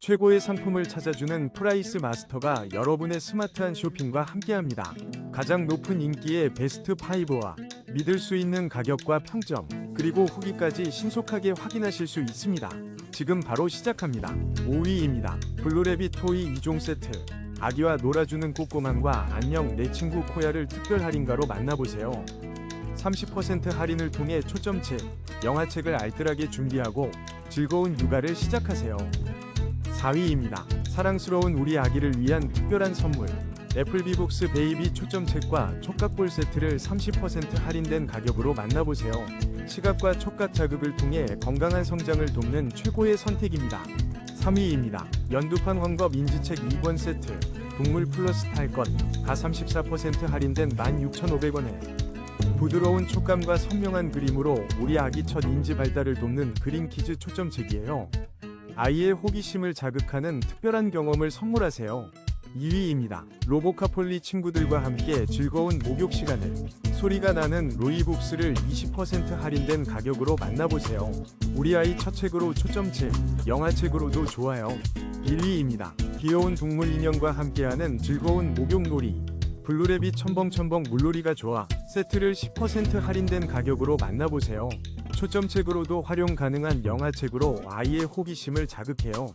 최고의 상품을 찾아주는 프라이스 마스터가 여러분의 스마트한 쇼핑과 함께합니다. 가장 높은 인기의 베스트 5와 믿을 수 있는 가격과 평점, 그리고 후기까지 신속하게 확인하실 수 있습니다. 지금 바로 시작합니다. 5위입니다. 블루레빗 토이 2종 세트. 아기와 놀아주는 꼬꼬맘과 안녕 내 친구 코야를 특별 할인가로 만나보세요. 30% 할인을 통해 초점책, 영화책을 알뜰하게 준비하고 즐거운 육아를 시작하세요. 4위입니다. 사랑스러운 우리 아기를 위한 특별한 선물. 애플비북스 베이비 초점책과 촉각볼 세트를 30% 할인된 가격으로 만나보세요. 시각과 촉각 자극을 통해 건강한 성장을 돕는 최고의 선택입니다. 3위입니다. 연두판 황법 인지책 2권 세트. 동물 플러스 탈것. 가 34% 할인된 16,500원에 부드러운 촉감과 선명한 그림으로 우리 아기 첫 인지 발달을 돕는 그린키즈 초점책이에요. 아이의 호기심을 자극하는 특별한 경험을 선물하세요. 2위입니다. 로보카폴리 친구들과 함께 즐거운 목욕 시간을 소리가 나는 로이북스를 20% 할인된 가격으로 만나보세요. 우리 아이 첫 책으로 초점책, 영화책으로도 좋아요. 1위입니다. 귀여운 동물 인형과 함께하는 즐거운 목욕놀이 블루레빗 첨벙첨벙 물놀이가 좋아 세트를 10% 할인된 가격으로 만나보세요. 초점책으로도 활용 가능한 영화책으로 아이의 호기심을 자극해요.